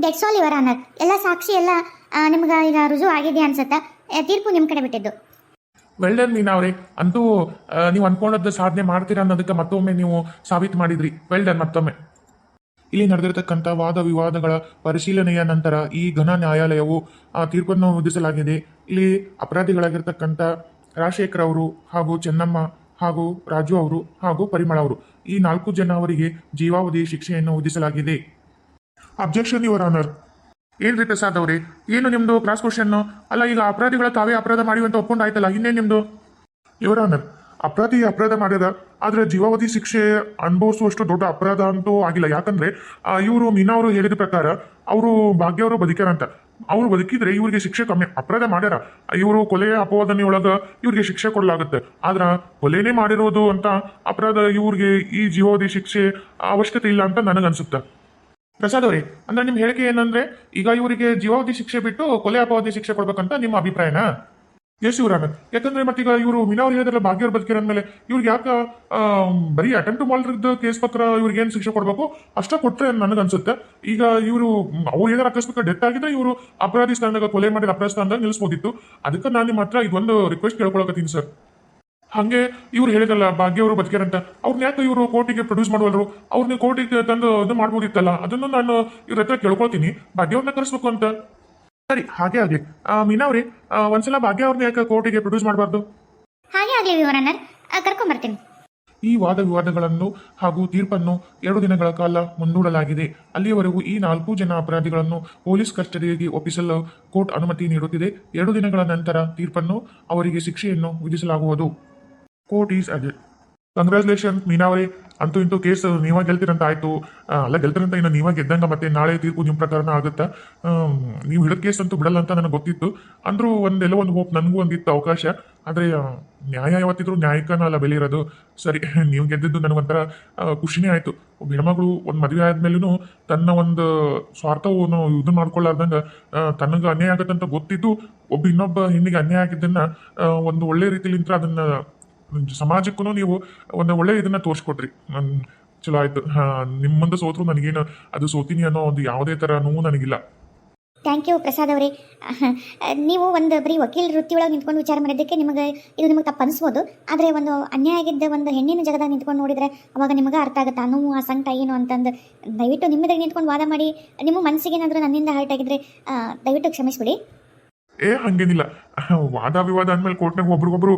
Debts all your honour ಎಲ್ಲ ಸಾಕ್ಷಿ, ಎಲ್ಲ ನಿಮ್ಗೆ ಈಗ ರುಜು ಆಗಿದೆ ಅನ್ಸುತ್ತೆ? ತೀರ್ಪು ನಿಮ್ಮ ಕಡೆ ಬಿಟ್ಟಿದ್ದು. ಮೀನಾ ಅವರೇ, ಅಂತೂ ನೀವು ಅನ್ಕೊಂಡದ್ದು ಸಾಧನೆ ಮಾಡ್ತೀರಾ ಅನ್ನೋದಕ್ಕೆ ಮತ್ತೊಮ್ಮೆ ನೀವು ಸಾಬೀತು ಮಾಡಿದ್ರಿ. ವೆಲ್ಡನ್ ಮತ್ತೊಮ್ಮೆ. ಇಲ್ಲಿ ನಡೆದಿರತಕ್ಕಂಥ ವಾದ ವಿವಾದಗಳ ಪರಿಶೀಲನೆಯ ನಂತರ ಈ ಘನ ನ್ಯಾಯಾಲಯವು, ಆ, ತೀರ್ಪನ್ನು ವಿಧಿಸಲಾಗಿದೆ. ಇಲ್ಲಿ ಅಪರಾಧಿಗಳಾಗಿರ್ತಕ್ಕಂಥ ರಾಜಶೇಖರ್ ಅವರು ಹಾಗೂ ಚೆನ್ನಮ್ಮ ಹಾಗೂ ರಾಜು ಅವರು ಹಾಗೂ ಪರಿಮಳ ಅವರು ಈ ನಾಲ್ಕು ಜನ ಅವರಿಗೆ ಜೀವಾವಧಿ ಶಿಕ್ಷೆಯನ್ನು ವಿಧಿಸಲಾಗಿದೆ. ಅಬ್ಜೆಕ್ಷನ್ ಯುವರ್ ಆನರ್ ಏನ್ರಿ ಪ್ರಸಾದ್ ಅವ್ರಿ? ಏನು ನಿಮ್ದು ಕ್ರಾಸ್ ಕ್ವಶನ್ ಅಲ್ಲ ಈಗ ಅಪರಾಧಿಗಳ ತಾವೇ ಅಪರಾಧ ಮಾಡಿವಿ ಅಂತ ಒಪ್ಕೊಂಡಾಯ್ತಲ್ಲ ಇನ್ನೇನು ನಿಮ್ದು? ಯುವರ್ ಆನರ್ ಅಪರಾಧಿ ಅಪರಾಧ ಮಾಡ್ಯದ ಆದರೆ ಜೀವಾವಧಿ ಶಿಕ್ಷೆ ಅನುಭವಿಸುವಷ್ಟು ದೊಡ್ಡ ಅಪರಾಧ ಅಂತೂ ಆಗಿಲ್ಲ. ಯಾಕಂದ್ರೆ ಇವರು ಮೀನಾ ಅವರು ಹೇಳಿದ ಪ್ರಕಾರ ಅವರು ಭಾಗ್ಯ ಅವರು ಬದುಕ್ಯಾರ ಅಂತ. ಅವ್ರು ಬದುಕಿದ್ರೆ ಇವರಿಗೆ ಶಿಕ್ಷೆ ಕಮ್ಮಿ. ಅಪರಾಧ ಮಾಡ್ಯಾರ. ಇವರು ಕೊಲೆಯ ಅಪವಾದನೆಯೊಳಗ ಇವ್ರಿಗೆ ಶಿಕ್ಷೆ ಕೊಡಲಾಗುತ್ತೆ. ಆದ್ರ ಕೊಲೆನೇ ಮಾಡಿರೋದು ಅಂತ ಅಪರಾಧ ಇವ್ರಿಗೆ ಈ ಜೀವಾವಧಿ ಶಿಕ್ಷೆ ಅವಶ್ಯಕತೆ ಇಲ್ಲ ಅಂತ ನನಗನ್ಸುತ್ತೆ. ಪ್ರಸಾದ್ ಅವರೇ, ಅಂದ್ರೆ ನಿಮ್ ಹೇಳಿಕೆ ಏನಂದ್ರೆ, ಈಗ ಇವರಿಗೆ ಜೀವಾವಧಿ ಶಿಕ್ಷೆ ಬಿಟ್ಟು ಕೊಲೆ ಅಪವಾದಿ ಶಿಕ್ಷೆ ಕೊಡ್ಬೇಕಂತ ನಿಮ್ಮ ಅಭಿಪ್ರಾಯನಾ? ಎಸ್ ಇವ್ರಾಗ ಯಾಕಂದ್ರೆ ಮತ್ತೀಗ ಇವರು ಮೀನಾ ಅವ್ರು ಹೇಳಿದ್ರಲ್ಲ, ಭಾಗ್ಯವ್ರ ಬದುಕಿರ ಅಂದ್ಮೇಲೆ, ಇವ್ರಿಗೆ ಯಾಕ ಬರೀ ಅಟೆಂಪ್ಟ್ ಮಾಡಿದ್ದ ಕೇಸ್ ಪತ್ರ ಇವ್ರಿಗೆ ಏನ್ ಶಿಕ್ಷೆ ಕೊಡ್ಬೇಕು? ಅಷ್ಟ ಕೊಟ್ರೆ ನನಗನ್ಸುತ್ತೆ. ಈಗ ಇವರು ಅವ್ರು ಏನಾರ ಅಕಸ್ಮಾತ್ ಡೆತ್ ಆಗಿದ್ರೆ ಇವರು ಅಪರಾಧಿ ಸ್ಥಾನದಾಗ ಕೊಲೆ ಮಾಡಿದ ಅಪರಾಧ ಸ್ಥಾನದಾಗ ನಿಲ್ಲಿಸ್ಬೋದಿತ್ತು ಅದಕ್ಕೆ ನಾನು ನಿಮ್ಮ ಹತ್ರ ಇದೊಂದು ರಿಕ್ವೆಸ್ಟ್ ಕೇಳ್ಕೊಳಕತ್ತೀನಿ ಸರ್ ಹಂಗೆ ಇವ್ರು ಹೇಳಿದಲ್ಲ ಭಾಗ್ಯವರು ಬದುಕ್ಯಾರಂತ. ಅವ್ರನ್ನ ಯಾಕೆ ಇವರು ಕೋರ್ಟಿಗೆ ಪ್ರೊಡ್ಯೂಸ್ ಮಾಡುವಲ್ರು? ಅವ್ರನ್ನ ಕೋರ್ಟಿಗೆ ತಂದು ಇದು ಮಾಡ್ಬೋದಿತ್ತಲ್ಲ? ಅದನ್ನು ನಾನು ಇವ್ರ ಹತ್ರ ಕೇಳ್ಕೊಳ್ತೀನಿ. ಭಾಗ್ಯ ಅವ್ರನ್ನ ಕರೆಸ್ಬೇಕು ಅಂತ. ಸರಿ ಹಾಗೆ ಆಗಲಿ. ಮೀನಾ ಅವ್ರಿ ಒಂದ್ಸಲ ಭಾಗ್ಯ ಅವ್ರನ್ನ ಯಾಕೆ ಕೋರ್ಟಿಗೆ ಪ್ರೊಡ್ಯೂಸ್ ಮಾಡಬಾರ್ದು? ಹಾಗೆ ಆಗಲಿ ಕರ್ಕೊಂಬರ್ತೀನಿ. ಈ ವಾದ ವಿವಾದಗಳನ್ನು ಹಾಗೂ ತೀರ್ಪನ್ನು ಎರಡು ದಿನಗಳ ಕಾಲ ಮುಂದೂಡಲಾಗಿದೆ. ಅಲ್ಲಿಯವರೆಗೂ ಈ ನಾಲ್ಕು ಜನ ಅಪರಾಧಿಗಳನ್ನು ಪೊಲೀಸ್ ಕಸ್ಟಡಿಗೆ ಒಪ್ಪಿಸಲು ಕೋರ್ಟ್ ಅನುಮತಿ ನೀಡುತ್ತಿದೆ. ಎರಡು ದಿನಗಳ ನಂತರ ತೀರ್ಪನ್ನು ಅವರಿಗೆ ಶಿಕ್ಷೆಯನ್ನು ವಿಧಿಸಲಾಗುವುದು. ಕೋರ್ಟ್ ಈಸ್ ಅಡ್ ಕಂಗ್ರ್ಯಾಚುಲೇಷನ್ ಮೀನಾವರಿ ಅಂತೂ ಇಂತೂ ಕೇಸ್ ನೀವ ಗೆಲ್ತೀರಂತ ಆಯ್ತು ಅಲ್ಲ, ಗೆಲ್ತೀರಂತ ಇನ್ನು ನೀವ ಗೆದ್ದಂಗ ಮತ್ತೆ ನಾಳೆ ತೀರ್ಪು ನಿಮ್ಮ ಪ್ರಕಾರನ ಆಗುತ್ತಾ? ನೀವು ಹಿಡಿದ ಕೇಸ್ ಅಂತೂ ಬಿಡಲ್ಲ ಅಂತ ನನಗೆ ಗೊತ್ತಿತ್ತು. ಅಂದ್ರೂ ಒಂದೆಲ್ಲ ಒಂದು ಹೋಪ್ ನನಗೂ ಒಂದಿತ್ತು ಅವಕಾಶ. ಆದರೆ ನ್ಯಾಯ ಯಾವತ್ತಿದ್ರು ನ್ಯಾಯಕ್ಕನ ಅಲ್ಲ ಬೆಲೆ ಸರಿ, ನೀವು ಗೆದ್ದಿದ್ದು ನನಗೊಂಥರ ಖುಷಿನೇ ಆಯ್ತು. ಒಬ್ಬ ಹೆಣ್ಮಗಳು ಒಂದು ಮದುವೆ ಆದ್ಮೇಲೂ ತನ್ನ ಒಂದು ಸ್ವಾರ್ಥವನ್ನು ಇದು ಮಾಡ್ಕೊಳ್ಳಾರ್ದಂಗೆ ತನಗೆ ಅನ್ಯಾಯ ಆಗತ್ತಂತ ಗೊತ್ತಿದ್ದು, ಒಬ್ಬ ಇನ್ನೊಬ್ಬ ಹೆಣ್ಣಿಗೆ ಅನ್ಯಾಯ ಆಗಿದ್ದನ್ನ ಒಂದು ಒಳ್ಳೆ ರೀತಿಲಿಂತ ಅದನ್ನ ಸಮಾಜಕ್ಕೂ ನೀವು ಒಂದು ಒಳ್ಳೆ ಇದನ್ನ ತೋರಿಸ್ಕೊಡ್ರಿ ನನ್ ಚಲೋ ಆಯ್ತು. ನಿಮ್ಮ ಮುಂದೆ ಸೋತ್ರು ನನಗೇನು ಅದು ಸೋತೀನಿ ಅನ್ನೋ ಒಂದು ಯಾವುದೇ ತರ ನೋವು ನನಗಿಲ್ಲ. ಥ್ಯಾಂಕ್ ಯು ಪ್ರಸಾದ್ ಅವರೇ. ನೀವು ಒಂದು ಬರೀ ವಕೀಲ ವೃತ್ತಿಯೊಳಗೆ ನಿಂತ್ಕೊಂಡು ವಿಚಾರ ಮಾಡಿದ್ದಕ್ಕೆ ನಿಮಗೆ ಇದು ನಿಮಗೆ ತಪ್ಪು ಅನಿಸ್ಬೋದು. ಆದರೆ ಒಂದು ಅನ್ಯಾಯ ಆಗಿದ್ದ ಒಂದು ಹೆಣ್ಣಿನ ಜಗದಾಗ ನಿಂತ್ಕೊಂಡು ನೋಡಿದ್ರೆ ಅವಾಗ ನಿಮಗೆ ಅರ್ಥ ಆಗುತ್ತೆ ಅನು ಆ ಸಂಕಟ ಏನು? ಅಂತಂದು. ದಯವಿಟ್ಟು ನಿಮ್ಮದಾಗ ನಿಂತ್ಕೊಂಡು ವಾದ ಮಾಡಿ. ನಿಮ್ಮ ಮನಸ್ಸಿಗೆ ಏನಾದರೂ ನನ್ನಿಂದ ಹರ್ಟ್ ಆಗಿದ್ರೆ ದಯವಿಟ್ಟು ಕ್ಷಮಿಸ್ಬಿಡಿ. ಏ, ಹಂಗೇನಿಲ್ಲ. ವಾದ ವಿವಾದ ಅಂದಮೇಲೆ ಕೋರ್ಟ್ನಾಗ ಒಬ್ರಿಗೊಬ್ರು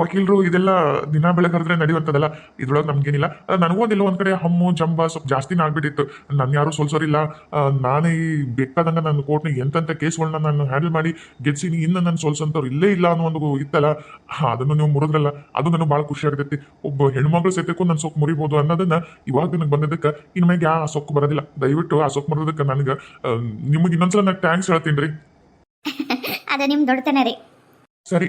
ವಕೀಲರು ಇದೆಲ್ಲ ದಿನ ಬೆಳಗ್ಗೆ ಹರಿದ್ರೆ ನಡೆಯುವಂಥದ್ದಲ್ಲ, ಇದ್ರೊಳಗೆ ನಮ್ಗೇನಿಲ್ಲ. ಒಂದಿಲ್ಲ, ಒಂದ್ ಕಡೆ ಹಮ್ಮು, ಜಂಬ ಸ್ವಲ್ಪ ಜಾಸ್ತಿನೇ ಆಗ್ಬಿಟ್ಟಿತ್ತು. ನನ್ನ ಯಾರು ಸೋಲ್ಸೋರಿಲ್ಲ. ನಾನು ನಾನೇ ಬೇಕಾದಂಗ ನನ್ನ ಕೋರ್ಟ್ನಾಗ ಎಂತೆಂಥ ಕೇಸ್ಗಳನ್ನ ನಾನು ಹ್ಯಾಂಡಲ್ ಮಾಡಿ ಗೆದ್ಸೀನಿ, ಇನ್ನು ನಾನು ಸೋಲ್ಸಂತವ್ರು ಇಲ್ಲೇ ಇಲ್ಲ ಅನ್ನೋ ಒಂದು ಇತ್ತಲ್ಲ ಅದನ್ನು ನೀವು ಮುರಿದ್ರಲ್ಲ. ಅದು ನನಗೆ ಭಾಳ ಖುಷಿ ಆಗ್ತೈತಿ. ಒಬ್ಬ ಹೆಣ್ಮಗಳು ಸತ್ಯಕ್ಕೂ ನನ್ನ ಸೊಕ್ಕು ಮುರಿಬೋದು ಅನ್ನೋದನ್ನ ಇವಾಗ ನನಗೆ ಬಂದಿದ್ದಕ್ಕೆ ಇನ್ನು ಮೇಲೆ ಆ ಸೊಕ್ಕು ಬರೋದಿಲ್ಲ. ದಯವಿಟ್ಟು ಆ ಸೊಕ್ಕು ಮುರಿದಕ್ಕೆ ನನಗೆ ನಿಮಗೆ ಇನ್ನೊಂದ್ಸಲ ನಾನು ಥ್ಯಾಂಕ್ಸ್ ಹೇಳ್ತೀನಿ ರೀ. ಅದು ನಿಮ್ಮ ದೊಡ್ಡತನ ರೀ. ಸರಿ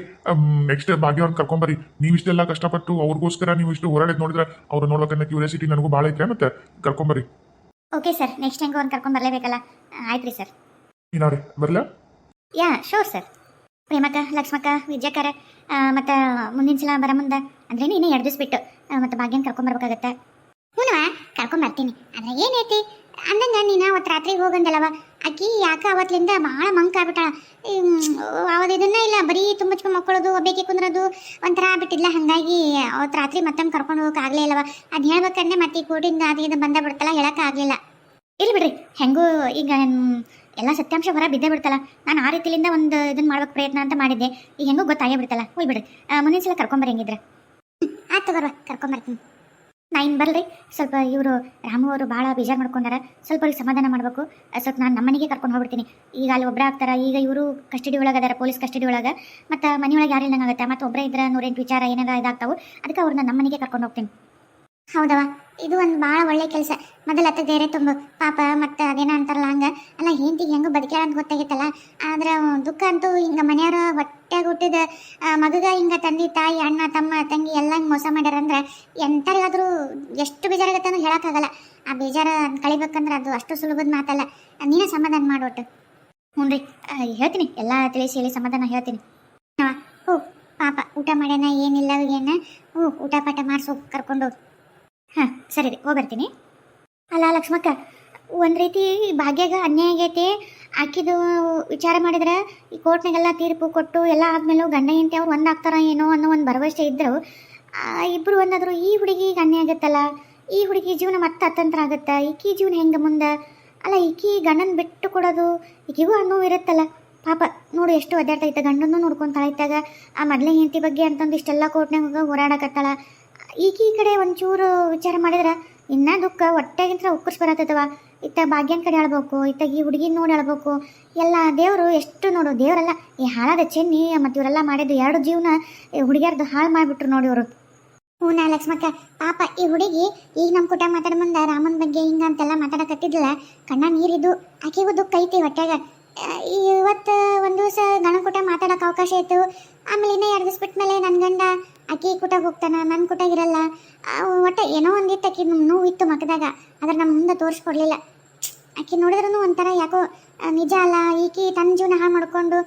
ನೆಕ್ಸ್ಟ್ ಭಾಗ್ಯವ್ರನ್ನ ಕರ್ಕೊಂಬರಿ. ನೀವು ಇಷ್ಟೆಲ್ಲ ಕಷ್ಟಪಟ್ಟು ಅವ್ರಿಗೋಸ್ಕರ ನೀವು ಇಷ್ಟು ಹೋರಾಡಿದ್ ನೋಡಿದ್ರೆ ಅವ್ರು ನೋಡ್ಬೇಕನ್ನ ಕ್ಯೂರಿಯಾಸಿಟಿ ನನಗೂ ಭಾಳ ಐತೆ ಮತ್ತೆ ಕರ್ಕೊಂಬರಿ. ಓಕೆ ಸರ್ ನೆಕ್ಸ್ಟ್ ಟೈಮ್ ಒಂದು ಕರ್ಕೊಂಡು ಬರಲೇಬೇಕಲ್ಲ? ಆಯ್ತು ರೀ ಸರ್ ಏನಾರಿ ಬರಲಾ? ಯಾ ಶೋರ್ ಸರ್ ಪ್ರೇಮಕ್ಕ ಲಕ್ಷ್ಮಕ್ಕ ವಿಜಯಕರ ಮತ್ತೆ ಮುಂದಿನ ಸಲ ಬರ ಮುಂದೆ. ಅಂದ್ರೆ ಇನ್ನೂ ಎರಡು ದಿವಸ ಬಿಟ್ಟು ಮತ್ತು ಭಾಗ್ಯನ ಕರ್ಕೊಂಬರ್ಬೇಕಾಗತ್ತೆ ಹ್ಞೂ ಕರ್ಕೊಂಬರ್ತೀನಿ ಅಂದ್ರೆ ಏನೈತಿ ಅಂದಂಗ ನೀನು ಅವತ್ತು ರಾತ್ರಿ ಹೋಗಂದಲ್ಲವ. ಆಕಿ ಯಾಕೆ ಅವತ್ತಿಂದ ಭಾಳ ಮಂಕ್ ಆಗ್ಬಿಟ್ಟಾಳ. ಅವತ್ತು ಇದನ್ನ ಇಲ್ಲ ಬರೀ ತುಂಬಚ್ಕೊಂಡು ಮಕ್ಕಳದು ಒಬ್ಬೇಕಿ ಕುಂದ್ರದು ಒಂಥರ ಬಿಟ್ಟಿದ್ಲ ಹಾಗಾಗಿ ಅವತ್ತು ರಾತ್ರಿ ಮತ್ತೊಮ್ಮೆ ಕರ್ಕೊಂಡು ಹೋಗಕ್ಕೆ ಆಗಲೇ ಇಲ್ಲವ. ಅದು ಹೇಳ್ಬೇಕಂದ್ರೆ ಮತ್ತೆ ಈ ಕೋಟಿಂದ ಅದು ಇದು ಬಂದ ಬಿಡ್ತಲ್ಲ ಹೇಳೋಕ್ಕಾಗಲಿಲ್ಲ ಇಲ್ಲಿ ಬಿಡ್ರಿ ಹೆಂಗೂ ಈಗ ಎಲ್ಲ ಸತ್ಯಾಂಶ ಹೊರ ಬಿದ್ದೇ ಬಿಡ್ತಲ್ಲ. ನಾನು ಆ ರೀತಿಯಿಂದ ಒಂದು ಇದನ್ನ ಮಾಡ್ಬೇಕು ಪ್ರಯತ್ನ ಅಂತ ಮಾಡಿದ್ದೆ. ಈಗ ಹೆಂಗೂ ಗೊತ್ತಾಗೇ ಬಿಡ್ತಲ್ಲ. ಹೋಯ್ ಬಿಡ್ರಿ. ಆ, ಮುಂದಿನ ಸಲ ಕರ್ಕೊಂಬರಿ ಹೆಂಗಿದ್ರೆ ಆಯ್ತು ತಗೋರ್ವ ಕರ್ಕೊಂಬರ್ತೀನಿ. ನಾ ಇನ್ನು ಬರ್ರಿ ಸ್ವಲ್ಪ ಇವರು ರಾಮು ಅವರು ಭಾಳ ಬೇಜಾರು ಮಾಡ್ಕೊಂಡಾರ. ಸ್ವಲ್ಪ ಅವ್ರಿಗೆ ಸಮಾಧಾನ ಮಾಡಬೇಕು. ಸ್ವಲ್ಪ ನಾನು ನಮ್ಮನೆಗೆ ಕರ್ಕೊಂಡು ಹೋಗ್ಬಿಡ್ತೀನಿ. ಈಗ ಅಲ್ಲಿ ಒಬ್ಬರ ಆಗ್ತಾರ, ಈಗ ಇವರು ಕಸ್ಟಡಿ ಒಳಗೆ ಅದಾರ, ಪೊಲೀಸ್ ಕಸ್ಟಡಿ ಒಳಗೆ. ಮತ್ತು ಮನೆಯೊಳಗೆ ಯಾರು ಆಗುತ್ತೆ? ಮತ್ತು ಒಬ್ಬರೇ ಇದ್ರೆ ನೂರೆಂಟು ವಿಚಾರ ಏನಾರ ಇದಾಗ್ತಾವೆ. ಅದಕ್ಕೆ ಅವ್ರನ್ನ ನಮ್ಮನೆಗೆ ಕರ್ಕೊಂಡು ಹೋಗ್ತೀನಿ. ಹೌದವ ಇದು ಒಂದು ಭಾಳ ಒಳ್ಳೆ ಕೆಲಸ. ಮೊದಲ ಹತ್ತ ಧೈರ್ಯ ತುಂಬು. ಪಾಪ ಮತ್ತು ಅದೇನ ಅಂತಾರಲ್ಲ ಹಂಗೆ. ಅಲ್ಲ ಹೆಂಡತಿಗೆ ಹೆಂಗೆ ಬದುಕ್ಯಾಳ ಅಂತ ಗೊತ್ತಾಗಿತ್ತಲ್ಲ. ಆದ್ರೆ ದುಃಖ ಅಂತೂ ಹಿಂಗೆ ಮನೆಯವ್ರ ಹೊಟ್ಟೆಗೆ ಹುಟ್ಟಿದ ಮಗುಗ ಹಿಂಗೆ ತಂದೆ, ತಾಯಿ, ಅಣ್ಣ, ತಮ್ಮ, ತಂಗಿ ಎಲ್ಲ ಹಿಂಗೆ ಮೋಸ ಮಾಡ್ಯಾರ ಅಂದ್ರೆ ಎಂತರಿಗಾದ್ರೂ ಎಷ್ಟು ಬೇಜಾರಾಗತ್ತೆ ಅಂದ್ರೆ ಹೇಳೋಕ್ಕಾಗಲ್ಲ. ಆ ಬೇಜಾರ ಕಳಿಬೇಕಂದ್ರೆ ಅದು ಅಷ್ಟು ಸುಲಭದ ಮಾತಲ್ಲ. ನೀನೇ ಸಮಾಧಾನ ಮಾಡೋಟ್ಟು ಹ್ಞೂ ರೀ. ಹೇಳ್ತೀನಿ. ಎಲ್ಲ ತಿಳಿಸಿ ಹೇಳಿ ಸಮಾಧಾನ ಹೇಳ್ತೀನಿ. ಹ್ಞೂ. ಪಾಪ ಊಟ ಮಾಡ್ಯಾನ, ಏನಿಲ್ಲ, ಏನ? ಹ್ಞೂ, ಊಟ ಪಾಠ ಮಾಡಿಸು, ಕರ್ಕೊಂಡು ಹಾಂ, ಸರಿ ರೀ, ಹೋಗ್ಬರ್ತೀನಿ. ಅಲ್ಲ, ಲಕ್ಷ್ಮಕ್ಕ, ಒಂದು ರೀತಿ ಭಾಗ್ಯಾಗ ಅನ್ಯಾಯ ಆಗೈತಿ. ಆಕಿದು ವಿಚಾರ ಮಾಡಿದ್ರೆ ಈ ಕೋರ್ಟ್ನಾಗೆಲ್ಲ ತೀರ್ಪು ಕೊಟ್ಟು ಎಲ್ಲ ಆದಮೇಲೆ ಗಂಡ ಹೆಂಡತಿ ಅವ್ರು ಒಂದಾಗ್ತಾರ ಏನೋ ಅನ್ನೋ ಒಂದು ಭರವಸೆ ಇದ್ದರು ಇಬ್ಬರು ಒಂದಾದರೂ ಈ ಹುಡುಗಿಗೆ ಅನ್ಯಾಯ ಆಗತ್ತಲ್ಲ? ಈ ಹುಡುಗಿ ಜೀವನ ಮತ್ತೆ ಅತಂತ್ರ ಆಗುತ್ತೆ? ಈಕಿ ಜೀವನ ಹೆಂಗೆ ಮುಂದೆ? ಅಲ್ಲ, ಈಕಿ ಗಂಡನ ಬಿಟ್ಟು ಕೊಡೋದು ಈಕಿಗೂ ಅನ್ನೋ ಇರುತ್ತಲ್ಲ? ಪಾಪ, ನೋಡು, ಎಷ್ಟು ಒದ್ದಾಡ್ತೈತೆ ಗಂಡನ್ನೂ ನೋಡ್ಕೊಂತಾಳೆ ಇತ್ತಾಗ ಆ ಮೊದಲೇ ಹೆಂಡತಿ ಬಗ್ಗೆ ಅಂತಂದು ಇಷ್ಟೆಲ್ಲ ಕೋರ್ಟ್ನಾಗ ಹೋರಾಡಕತ್ತಾಳ. ಈಕಿ ಈ ಕಡೆ ಒಂಚೂರು ವಿಚಾರ ಮಾಡಿದ್ರೆ ಇನ್ನೂ ದುಃಖ ಹೊಟ್ಟೆಗಿಂತ ಉಕ್ಕರ್ಸ್ ಬರತ್ತದವ. ಇತ್ತ ಭಾಗ್ಯನ ಕಡೆ ಹೇಳ್ಬೇಕು ಇತ್ತಾಗಿ ಹುಡುಗಿನ ನೋಡಿ ಹೇಳ್ಬೇಕು ಎಲ್ಲ ದೇವರು ಎಷ್ಟು ನೋಡು, ದೇವರೆಲ್ಲ ಈ ಹಾಳಾದ ಚೆನ್ನಿ ಮತ್ತು ಇವರೆಲ್ಲ ಮಾಡಿದ್ದು ಎರಡು ಜೀವನ ಹುಡುಗಿಯರ್ದು ಹಾಳು ಮಾಡಿಬಿಟ್ರು ನೋಡಿ ಅವರು ಹ್ಞೂ ನಾ ಲಕ್ಷ್ಮಕ್ಕ, ಪಾಪ ಈ ಹುಡುಗಿ ಈಗ ನಮ್ಮ ಕುಟ ಮಾತಾಡ ಮುಂದೆ ರಾಮನ ಬಗ್ಗೆ ಹಿಂಗ ಅಂತೆಲ್ಲ ಮಾತಾಡಕತ್ತಿದ್ಲ ಕಣ್ಣ ನೀರಿದ್ದು, ಆಕೆಗೂ ದುಃಖ ಐತಿ ಹೊಟ್ಟೆಗ ಇವತ್ತು ಒಂದು ದಿವಸ ಗಣಕೂಟ ಕುಟ ಮಾತಾಡೋಕೆ ಅವಕಾಶ ಇತ್ತು. ಆಮೇಲೆ ಇನ್ನೂ ಎರಡು ದಿವಸ ಬಿಟ್ಮೇಲೆ ನನ್ನ ಗಂಡ ಆಕಿ ಕುಟಾಗ ಹೋಗ್ತಾನ ನನ್ನ ಕೂಟಾಗಿರಲ್ಲ ಒಟ್ಟ ಏನೋ ಒಂದಿತ್ತು ಆಕೆ ನೋವು ಇತ್ತು ಮಕದಾಗ ಆದ್ರೆ ನಮ್ಮ ಮುಂದೆ ತೋರಿಸ್ಕೊಡ್ಲಿಲ್ಲ. ಆಕಿ ನೋಡಿದ್ರೂ ಒಂಥರ ಯಾಕೋ ನಿಜ ಅಲ್ಲ, ಈಕಿ ತನ್ನ ಜೀವನ ಹಾಳು ಮಾಡ್ಕೊಂಡು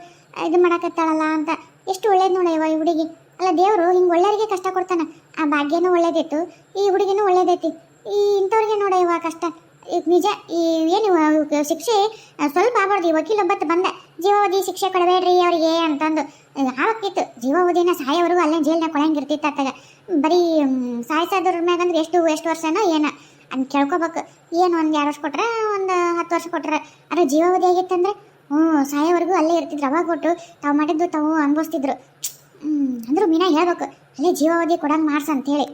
ಇದು ಮಾಡಕತ್ತಾಳಲ್ಲ ಅಂತ. ಎಷ್ಟು ಒಳ್ಳೇದು ನೋಡಯ್ಯವ ಈ ಹುಡುಗಿ. ಅಲ್ಲ, ದೇವರು ಹಿಂಗೆ ಒಳ್ಳೆಯವರಿಗೆ ಕಷ್ಟ ಕೊಡ್ತಾನೆ. ಆ ಭಾಗ್ಯನೂ ಒಳ್ಳೇದಿತ್ತು, ಈ ಹುಡುಗಿನೂ ಒಳ್ಳೇದೈತಿ. ಈ ಇಂಥವ್ರಿಗೆ ನೋಡಯ್ಯವ ಕಷ್ಟ. ನಿಜ, ಈ ಏನು ಶಿಕ್ಷೆ ಸ್ವಲ್ಪ ಆಗ್ಬಾರ್ದು. ಈ ವಕೀಲ ಒಬ್ಬತ್ತು ಬಂದ, ಜೀವಾವಧಿ ಶಿಕ್ಷೆ ಕೊಡಬೇಡ್ರಿ ಅವರಿಗೆ ಅಂತಂದು. ಆವತ್ತಿತ್ತು ಜೀವಾವಧಿನ ಸಾಯೋವರೆಗೂ ಅಲ್ಲೇ ಜೈಲ್ನಾಗ ಕೊಳಂಗಿರ್ತಿತ್ತು ಅತ್ತಾಗ. ಬರೀ ಸಾಯಿಸೋದ್ರ ಮ್ಯಾಗ ಅಂದ್ರೆ ಎಷ್ಟು ಎಷ್ಟು ವರ್ಷನೋ ಏನ. ಅಂತ ಕೇಳ್ಕೊಬೇಕು. ಏನು ಒಂದು ಎರಡು ವರ್ಷ ಕೊಟ್ರೆ, ಒಂದು ಹತ್ತು ವರ್ಷ ಕೊಟ್ರೆ? ಅದ್ರ ಜೀವಾವಧಿ ಆಗಿತ್ತಂದ್ರೆ? ಹ್ಞೂ, ಸಾಯೋವರೆಗೂ ಅಲ್ಲೇ ಇರ್ತಿದ್ರು. ಅವಾಗ ಕೊಟ್ಟು ತಾವು ಮಾಡಿದ್ದು ತಾವು ಅನುಭವಿಸ್ತಿದ್ರು. ಅಂದ್ರೂ ಮೀನಾ ಹೇಳ್ಬೇಕು. ಅಲ್ಲೇ ಜೀವಾವಧಿ ಕೊಡಂಗೆ ಮಾಡ್ಸ ಅಂತೇಳಿ.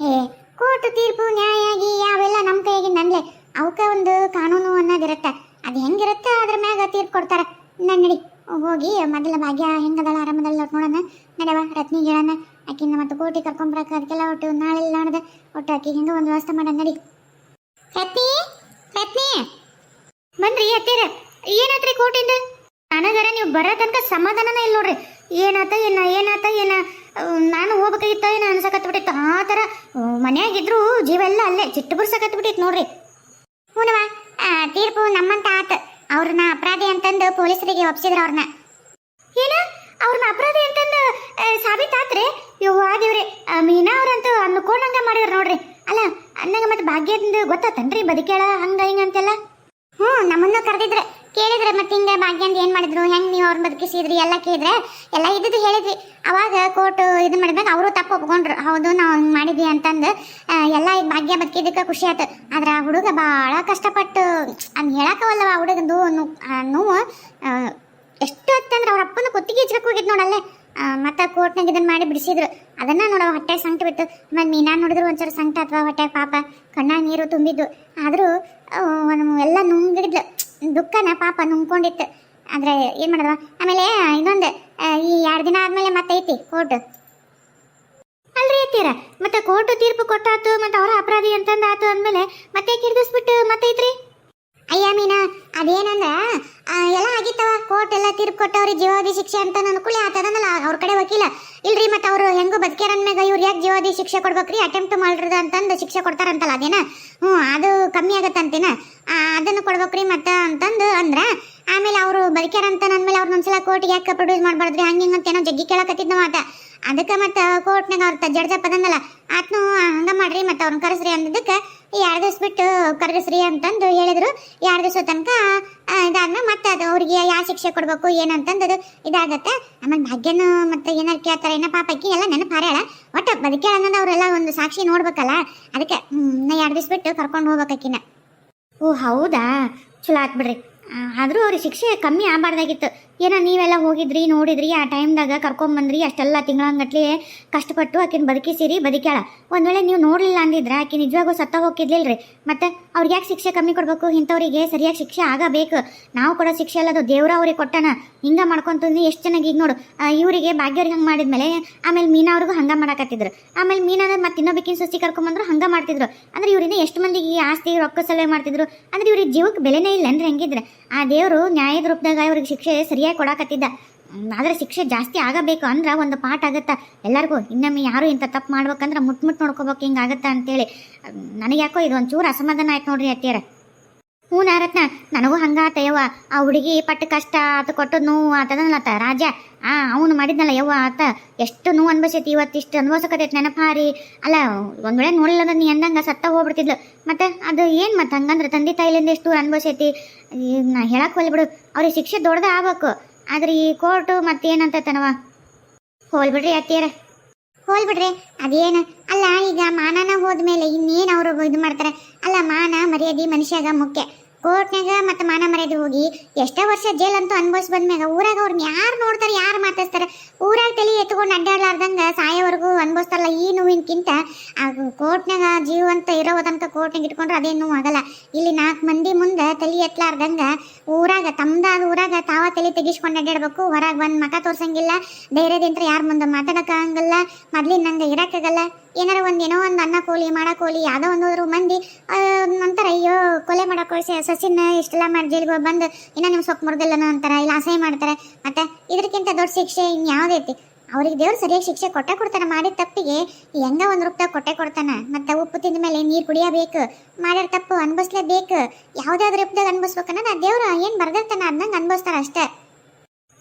ಏ ಕೋರ್ಟ್ ತೀರ್ಪು ನ್ಯಾಯ ಯಾವೆಲ್ಲ ನಮ್ಮ ಕೈಯಾಗಿ ನನ್ಲೆ ಅವಕ್ಕೆ ಒಂದು ಕಾನೂನು ಅನ್ನೋದಿರುತ್ತೆ. ಅದು ಹೆಂಗಿರುತ್ತೆ? ಅದ್ರ ಮ್ಯಾಗ ತೀರ್ಪು ಕೊಡ್ತಾರೆ. ನನ್ನಡಿ ನಡಿ ಹೋಗಿ ಮೊದಲ ಭಾಗ್ಯ ಹೆಂಗದಳ ಆರಾಮದಲ್ಲ ನೋಡೋಣ. ನಡೆವ ರತ್ನಿ ಗಿಡನ ಆಕಿನ ಮತ್ತು ಕೋಟಿ ಕರ್ಕೊಂಬರಕ ಅದಕ್ಕೆಲ್ಲ ಒಟ್ಟು ನಾಳೆ ನಾಡ್ದೆ. ಒಟ್ಟು ಆಕಿ ಹಿಂಗೆ ಒಂದು ವ್ಯವಸ್ಥೆ ಮಾಡೋಣ, ನಡಿ. ರತ್ನಿ ರತ್ನಿ. ಬನ್ರಿ ಅತ್ತೀರ ಏನಾತ್ರಿ ಕೋಟಿಂದ? ನನಗರ ನೀವು ಬರೋ ತನಕ ಸಮಾಧಾನನೇ ಇಲ್ಲ ನೋಡ್ರಿ. ಏನಾತ, ಏನ ಏನಾತ, ಏನ, ನಾನು ಹೋಗ್ಬೇಕಾಗಿತ್ತ ಏನ ಅನ್ಸಕತ್ಬಿಟ್ಟಿತ್ತು. ಆ ಥರ ಮನೆಯಾಗಿದ್ರು ಜೀವ ಎಲ್ಲ ಅಲ್ಲೇ ಚಿಟ್ಟು ಬಿಡ್ಸಕತ್ಬಿಟ್ಟಿತ್ತು ನೋಡ್ರಿ. ಹೂನವ ತೀರ್ಪು ನಮ್ಮಂತ ಆತ. ಅವ್ರನ್ನ ಅಪರಾಧಿ ಅಂತಂದು ಪೊಲೀಸರಿಗೆ ಒಪ್ಸಿದ್ರು ಅವ್ರನ್ನ. ಏನ? ಅವ್ರನ್ನ ಅಪರಾಧಿ ಅಂತಂದು ಸಾಬೀತಾತ್ರಿ? ಇವ್ ಆದಿವ್ರಿ ಮೀನಾ ಅವ್ರಂತೂ ಅನ್ಕೊಂಡಂಗ ಮಾಡಿದ್ರು ನೋಡ್ರಿ. ಅಲ್ಲ ಅನ್ನಂಗ ಮತ್ತೆ ಭಾಗ್ಯದಿಂದ ಗೊತ್ತಾತನ್ರಿ ಬದುಕೇಳ ಹಂಗ ಹಿಂಗ ಅಂತೆಲ್ಲ? ಹ್ಞೂ ನಮ್ಮನ್ನ ಕರೆದಿದ್ರೆ. ಕೇಳಿದ್ರೆ ಮತ್ತೆ ಹಿಂಗೆ ಭಾಗ್ಯಂದ ಏನು ಮಾಡಿದ್ರು? ಹೆಂಗೆ ನೀವು ಅವ್ರನ್ನ ಬದುಕಿಸಿದ್ರಿ? ಎಲ್ಲ ಕೇಳಿದ್ರೆ ಎಲ್ಲ ಇದ್ದದ್ದು ಹೇಳಿದ್ವಿ. ಅವಾಗ ಕೋರ್ಟ್ ಇದು ಮಾಡಿದಾಗ ಅವರು ತಪ್ಪು ಒಪ್ಕೊಂಡ್ರು. ಹೌದು, ನಾವು ಹಿಂಗೆ ಮಾಡಿದ್ವಿ ಅಂತಂದು. ಎಲ್ಲ ಈಗ ಭಾಗ್ಯ ಬದುಕಿದ್ದಕ್ಕೆ ಖುಷಿ ಆಯ್ತು. ಆದ್ರೆ ಆ ಹುಡುಗ ಭಾಳ ಕಷ್ಟಪಟ್ಟು, ಅದ್ ಹೇಳಕ್ಕವಲ್ಲವ ಆ ಹುಡುಗಂದು ನೋವು. ಎಷ್ಟು ಹೊತ್ತಂದ್ರೆ ಅವ್ರ ಅಪ್ಪನ ಕುತ್ತಿಗೆ ಹಚ್ಬೇಕು ಹೋಗಿದ್ ನೋಡಲ್ಲೇ. ಮತ್ತೆ ಕೋರ್ಟ್ನಾಗ ಇದನ್ನ ಮಾಡಿ ಬಿಡಿಸಿದ್ರು. ಅದನ್ನ ನೋಡೋ ಹೊಟ್ಟೆ ಸಂಕಟ ಬಿತ್ತು ಮತ್ತೆ ಮೀನಾ ನೋಡಿದ್ರು ಒಂಚೂರು ಸಂಕಟ ಅಥವಾ ಹೊಟ್ಟೆ ಪಾಪ. ಕಣ್ಣಾಗ ನೀರು ತುಂಬಿದ್ದು. ಆದರೂ ಎಲ್ಲ ನುಂಗಿದ್ಲು. ದುಃಖನ ಪಾಪ ನುಂಗ್ಕೊಂಡಿತ್ತು. ಅಂದ್ರೆ ಏನು ಮಾಡೋದು ಆಮೇಲೆ ಇನ್ನೊಂದು ಈ ಎರಡು ದಿನ ಆದ್ಮೇಲೆ ಮತ್ತೆ ಐತಿ ಕೋರ್ಟ್ ಅಲ್ರಿ ಐತೀರ ಮತ್ತೆ ಕೋರ್ಟ್ ತೀರ್ಪು ಕೊಟ್ಟಾತು, ಮತ್ತೆ ಅವರ ಅಪರಾಧಿ ಅಂತಂದ ಆತು ಅಂದ್ಮೇಲೆ ಮತ್ತೆ ಕಿರ್ದಿಸ್ಬಿಟ್ಟು ಮತ್ತೆ ಐತ್ರಿ? ಅಯ್ಯ ಮೀನಾ, ಅದೇನಂದ್ರ ಎಲ್ಲ ಆಗಿತ್ತವ. ಕೋರ್ಟ್ ಎಲ್ಲ ತೀರ್ಪು ಕೊಟ್ಟವ್ರಿ, ಜೀವಾವಧಿ ಶಿಕ್ಷೆ ಅಂತ ಅನುಕೂಲ ಆತದನಲ್ಲ ಅವ್ರ ಕಡೆ ವಕೀಲ. ಇಲ್ರಿ ಮತ್ತೆ ಅವ್ರು ಹೆಂಗೋ ಬದುಕ್ಯಾರ ಅಂದ್ಮ್ಯಾಗ ಇವ್ರು ಯಾಕೆ ಜೀವಾವಧಿ ಶಿಕ್ಷೆ ಕೊಡ್ಬೇಕ್ರಿ? ಅಟೆಂಪ್ಟ್ ಮಾಡ್ರದ ಅಂತಂದು ಶಿಕ್ಷೆ ಕೊಡ್ತಾರಂತಲ್ಲ ಅದೇನ? ಹ್ಞೂ, ಅದು ಕಮ್ಮಿ ಆಗತ್ತಂತೇನ ಅದನ್ನು ಕೊಡ್ಬೇಕ್ರಿ ಮತ್ತೆ ಅಂತಂದು ಅಂದ್ರ, ಆಮೇಲೆ ಅವರು ಬದುಕ್ಯಾರ ಅಂತ ಅಂದ್ಮೇಲೆ ಅವ್ರು ಒಂದ್ಸಲ ಕೋರ್ಟ್ಗೆ ಯಾಕೆ ಪ್ರೊಡ್ಯೂಸ್ ಮಾಡ್ಬಾರ್ದ್ರಿ? ಹಂಗೆ ಹಿಂಗೆ ಅಂತ ಏನೋ ಜಗ್ಗಿ ಕೇಳಕತ್ತಿದ್ದ ಮಾತ. ಅದಕ್ಕೆ ಮತ್ತೆ ಕೋರ್ಟ್ನಾಗ ಅವ್ರ ಜಡ್ಜಪ್ಪ ಅದನ್ನಲ್ಲ ಆತ್ನು ಹಂಗ ಮಾಡ್ರಿ ಮತ್ತೆ ಅವ್ರನ್ನ ಕರೆಸ್ರಿ ಅಂದಿದ್ದಕ್ಕೆ ಈ ಎರಡು ದಿವಸ ಬಿಟ್ಟು ಕರೆಸ್ರಿ ಅಂತಂದು ಹೇಳಿದ್ರು. ಎರಡು ದಿವಸ ತನಕ ಇದಾದ್ಮೇಲೆ ಮತ್ತೆ ಅದು ಅವ್ರಿಗೆ ಯಾವ ಶಿಕ್ಷೆ ಕೊಡಬೇಕು ಏನಂತಂದು ಅದು ಇದಾಗತ್ತೆ. ಆಮೇಲೆ ಭಾಗ್ಯನು ಮತ್ತೆ ಏನಾರು ಕೇಳ್ತಾರೆ, ಏನೋ ಪಾಪಕ್ಕಿ ಎಲ್ಲ ನೆನಪು ಹಾರ್ಯಾಳ ಒಟ್ಟು ಬದುಕೆ ಅನ್ನೋದು ಅವರೆಲ್ಲ ಒಂದು ಸಾಕ್ಷಿ ನೋಡ್ಬೇಕಲ್ಲ. ಅದಕ್ಕೆ ನಾ ಎರಡು ದಿವಸ ಬಿಟ್ಟು ಕರ್ಕೊಂಡು ಹೋಗ್ಬೇಕಿನ ಓ, ಹೌದಾ? ಚಲೋ ಆತ್ ಬಿಡ್ರಿ. ಆದರೂ ಅವ್ರಿಗೆ ಶಿಕ್ಷೆ ಕಮ್ಮಿ ಆಗಬಾರ್ದಾಗಿತ್ತು. ಏನೋ ನೀವೆಲ್ಲ ಹೋಗಿದ್ರಿ, ನೋಡಿದ್ರಿ, ಆ ಟೈಮ್ದಾಗ ಕರ್ಕೊಂಬಂದ್ರಿ ಅಷ್ಟೆಲ್ಲ ತಿಂಗಳಂಗಟ್ಲೆ ಕಷ್ಟಪಟ್ಟು ಆಕಿನ ಬದುಕಿಸಿರಿ ಬದುಕ್ಯಾಳ. ಒಂದು ವೇಳೆ ನೀವು ನೋಡಲಿಲ್ಲ ಅಂದಿದ್ರೆ ಆಕೆ ನಿಜವಾಗೂ ಸತ್ತ ಹೋಗಿದ್ಲಿಲ್ರಿ ಮತ್ತೆ ಅವ್ರಿಗೆ ಯಾಕೆ ಶಿಕ್ಷೆ ಕಮ್ಮಿ ಕೊಡಬೇಕು? ಇಂಥವ್ರಿಗೆ ಸರಿಯಾಗಿ ಶಿಕ್ಷೆ ಆಗಬೇಕು. ನಾವು ಕೂಡ ಶಿಕ್ಷೆ ಅಲ್ಲದು ದೇವ್ರ ಅವ್ರಿಗೆ ಕೊಟ್ಟಣ ಹಿಂಗೆ ಮಾಡ್ಕೊತೀನಿ ಎಷ್ಟು ಚೆನ್ನಾಗಿ ಈಗ ನೋಡು. ಇವರಿಗೆ ಭಾಗ್ಯವ್ರಿಗೆ ಹಂಗೆ ಮಾಡಿದ್ಮೇಲೆ ಆಮೇಲೆ ಮೀನಾ ಅವ್ರಿಗೂ ಹಂಗೆ ಮಾಡಕತ್ತಿದ್ರು. ಆಮೇಲೆ ಮೀನಾನ ಮತ್ತೆ ಇನ್ನೊಬ್ಬಕಿನ ಸುಸ್ತಿ ಕರ್ಕೊಂಬಂದ್ರು ಹಂಗೆ ಮಾಡ್ತಿದ್ರು. ಅಂದರೆ ಇವರಿಂದ ಎಷ್ಟು ಮಂದಿಗೆ ಈ ಆಸ್ತಿ ರೊಕ್ಕ ಸಲಹೆ ಮಾಡ್ತಿದ್ರು? ಅಂದರೆ ಇವ್ರಿಗೆ ಜೀವಕ್ಕೆ ಬೆಲೆನೇ ಇಲ್ಲ ಅಂದ್ರೆ ಹೆಂಗಿದ್ರೆ. ಆ ದೇವರು ನ್ಯಾಯದ ರೂಪದಾಗ ಇವ್ರಿಗೆ ಶಿಕ್ಷೆ ಸರಿಯಾಗಿ ಕೊಡಾಕತ್ತಿದ್ದ. ಹ್ಮ್, ಆದ್ರೆ ಶಿಕ್ಷೆ ಜಾಸ್ತಿ ಆಗಬೇಕು ಅಂದ್ರೆ ಒಂದು ಪಾಠ ಆಗತ್ತ? ಎಲ್ಲರಿಗೂ ಇನ್ನೊಮ್ಮೆ ಯಾರು ಇಂಥ ತಪ್ಪು ಮಾಡ್ಬೇಕಂದ್ರೆ ಮುಟ್ ಮುಟ್ ನೋಡ್ಕೋಬೇಕು ಹಿಂಗೆ ಆಗತ್ತ ಅಂತೇಳಿ. ನನಗೆ ಯಾಕೋ ಇದು ಚೂರು ಅಸಮಾಧಾನ ಆಯ್ತು ನೋಡ್ರಿ ಅತ್ತಿಯರ. ಹ್ಞೂ ರತ್ನ ನನಗೂ ಹಂಗಾತ ಯವ್ವ. ಆ ಹುಡುಗಿ ಪಟ್ಟು ಕಷ್ಟ ಆತ, ಕೊಟ್ಟು ನೋವು ಆತದಲ್ಲತ್ತ ರಾಜ ಆ, ಅವನು ಮಾಡಿದ್ನಲ್ಲ ಯವ್ವ ಆತ. ಎಷ್ಟು ನೋವು ಅನ್ಭವಿಸೈತಿ ಇವತ್ತಿಷ್ಟು ಅನ್ಭವಿಸಕತೈತಿ ನೆನಪಾರಿ ಅಲ್ಲ ಒಂದ್ ವೇಳೆ ನೋಡಲಿಲ್ಲ ಅಂದ್ರೆ ನೀ ಅಂದಂಗ ಸತ್ತ ಹೋಗ್ಬಿಡ್ತಿದ್ಲು. ಮತ್ತೆ ಅದು ಏನು ಮತ್ತೆ ಹಂಗಂದ್ರೆ ತಂದೆ ತಾಯಿಲಿಂದ ಎಷ್ಟು ಅನ್ಭವಿಸೈತಿ? ನಾ ಹೇಳಕ್ ಹೋಲ್ಬಿಡು ಬಿಡು. ಅವ್ರಿಗೆ ಶಿಕ್ಷೆ ದೊಡ್ಡದ ಆಗ್ಬೇಕು ಆದ್ರೆ ಈ ಕೋರ್ಟು ಮತ್ತೇನಂತನವ ಹೋಲ್ ಬಿಡ್ರಿ ಅತ್ತಿಯರ. ಹೋಲ್ ಬಿಡ್ರಿ ಅದೇನು? ಅಲ್ಲ, ಈಗ ಮಾನನ ಹೋದ್ಮೇಲೆ ಇನ್ನೇನು ಅವರು ಇದು ಮಾಡ್ತಾರೆ? ಅಲ್ಲ, ಮಾನ ಮರ್ಯಾದೆ ಮನುಷ್ಯಾಗ ಮುಖ್ಯ. ಕೋರ್ಟ್ನಾಗ ಮತ್ತು ಮಾನ ಮರ್ಯಾದೆ ಹೋಗಿ ಎಷ್ಟೋ ವರ್ಷ ಜೈಲಂತೂ ಅನ್ಭವಿಸ್ ಬಂದ್ಮ್ಯಾಗ ಊರಾಗ ಅವ್ರನ್ನ ಯಾರು ನೋಡ್ತಾರೆ, ಯಾರು ಮಾತಾಡ್ತಾರೆ ಊರಾಗ ತಲೆ ಎತ್ಕೊಂಡು ಅಡ್ಡಾಡ್ಲಾರ್ದಂಗ ಸಾಯೋವರೆಗೂ ಅನ್ಭವಿಸ್ತಾರಲ್ಲ ಈ ನೋವಿನಕ್ಕಿಂತ ಆ ಕೋರ್ಟ್ನಾಗ ಜೀವಂತ ಇರೋ ತನಕ ಕೋರ್ಟ್ನಾಗ ಇಟ್ಕೊಂಡ್ರೆ ಅದೇನು ನೋವು ಆಗಲ್ಲ ಇಲ್ಲಿ ನಾಲ್ಕು ಮಂದಿ ಮುಂದೆ ತಲೆ ಎತ್ತಲಾರ್ದಂಗ ಊರಾಗ ತಮ್ಮದಾದ ಊರಾಗ ತಾವ ತಲೆ ತೆಗಿಸ್ಕೊಂಡು ಅಡ್ಡಾಡ್ಬೇಕು, ಹೊರಗೆ ಬಂದು ಮಕ ತೋರ್ಸಂಗಿಲ್ಲ, ಧೈರ್ಯದಿಂದ ಯಾರ ಮುಂದೆ ಮಾತಾಡೋಕ್ಕಾಗಲ್ಲ ಮೊದ್ಲಿನ ನಂಗೆ ಇರೋಕ್ಕಾಗಲ್ಲ. ಏನಾರ ಒಂದು ಏನೋ ಒಂದು ಅನ್ನ ಕೋಲಿ ಮಾಡಕೋಲಿ ಯಾವುದೋ ಒಂದು ಹೋದ್ರು ಮಂದಿ ನಂತರ ಅಯ್ಯೋ, ಕೊಲೆ ಮಾಡಕ್ಕೆ ಸಸಿನ ಇಷ್ಟೆಲ್ಲ ಮಾಡಿ ಜೈಲಿಗೆ ಬಂದು, ಇನ್ನೂ ನಿಮ್ಮ ಸೊಪ್ಪು ಮುರಿದಿಲ್ಲನೋ ಅಂತಾರ, ಇಲ್ಲ ಅಸಹ್ಯ ಮಾಡ್ತಾರೆ. ಮತ್ತೆ ಇದಕ್ಕಿಂತ ದೊಡ್ಡ ಶಿಕ್ಷೆ ಇನ್ಯಾವುದೈತಿ ಅವ್ರಿಗೆ ದೇವ್ರು ಸರಿಯಾಗಿ ಶಿಕ್ಷೆ ಕೊಟ್ಟೆ ಕೊಡ್ತಾನೆ, ಮಾಡಿದ ತಪ್ಪಿಗೆ ಹೆಂಗ ಒಂದು ರೂಪಾಯಿ ಕೊಟ್ಟೆ ಕೊಡ್ತಾನ. ಮತ್ತೆ ಉಪ್ಪು ತಿಂದ ಮೇಲೆ ನೀರು ಕುಡಿಯಬೇಕು ತಪ್ಪ ತಪ್ಪು ಅನ್ಭವಿಸ್ಲೇಬೇಕು, ಯಾವುದಾದ್ರೂ ರೂಪದಾಗ ಅನ್ಭವಿಸ್ಬೇಕನ್ನ ದೇವ್ರು ಏನು ಬರ್ದಿರ್ತಾನ ಅದನ್ನ ಅನ್ಭವಿಸ್ತಾರ ಅಷ್ಟೇ.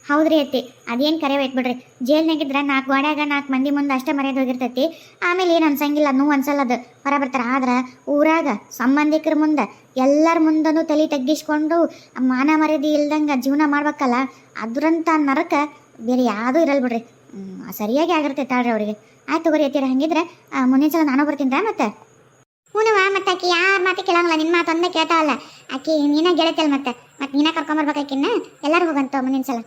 ಹೌದ್ರಿ ಅತ್ತಿ, ಅದೇನು ಕರೆ ಐತ್ ಬಿಡ್ರಿ ಜೈಲ್ನಾಗಿದ್ರೆ ನಾಲ್ಕು ಗೋಡ್ಯಾಗ ನಾಲ್ಕು ಮಂದಿ ಮುಂದೆ ಅಷ್ಟೇ ಮರ್ಯಾದೆ ಹೋಗಿರ್ತೈತಿ. ಆಮೇಲೆ ಏನು ಅನ್ಸಂಗಿಲ್ಲ, ನೋವು ಅನ್ಸಲ್ಲ ಅದು ಹೊರ ಬರ್ತಾರ. ಆದ್ರೆ ಊರಾಗ ಸಂಬಂಧಿಕರ ಮುಂದೆ ಎಲ್ಲರ ಮುಂದನು ತಲೆ ತಗ್ಗಿಸ್ಕೊಂಡು ಮಾನ ಮರ್ಯಾದೆ ಇಲ್ದಂಗೆ ಜೀವನ ಮಾಡ್ಬೇಕಲ್ಲ, ಅದ್ರಂತ ನರಕ ಬೇರೆ ಯಾವುದೂ ಇರಲ್ಲ ಬಿಡ್ರಿ. ಸರಿಯಾಗಿ ಆಗಿರುತ್ತೆ ತಾಳ್ರಿ ಅವರಿಗೆ. ಆಯ್ತು ತಗೋರಿ ಎತ್ತೀರ ಹಂಗಿದ್ರೆ ಮುಂದಿನ ಸಲ ನಾನು ಬರ್ತೀನಿ ಮತ್ತೆ? ಹೂನವ ಮತ್ತೆ ಆಕಿ ಯಾರ ಮಾತು ಕೇಳಂಗಿಲ್ಲ ನಿನ್ನ ಮಾತು ಒಂದೇ ಕೇಳ್ತಾವಲ್ಲ ಆಕಿ ನೀನ ಗೆಳತಿಯಲ್ಲ ಮತ್ತೆ. ಮತ್ತೆ ನೀನ ಕರ್ಕೊಂಬರ್ಬೇಕಾಕಿನ್ನ ಎಲ್ಲರೂ ಹೋಗಂತ ಮುಂದಿನ ಸಲ.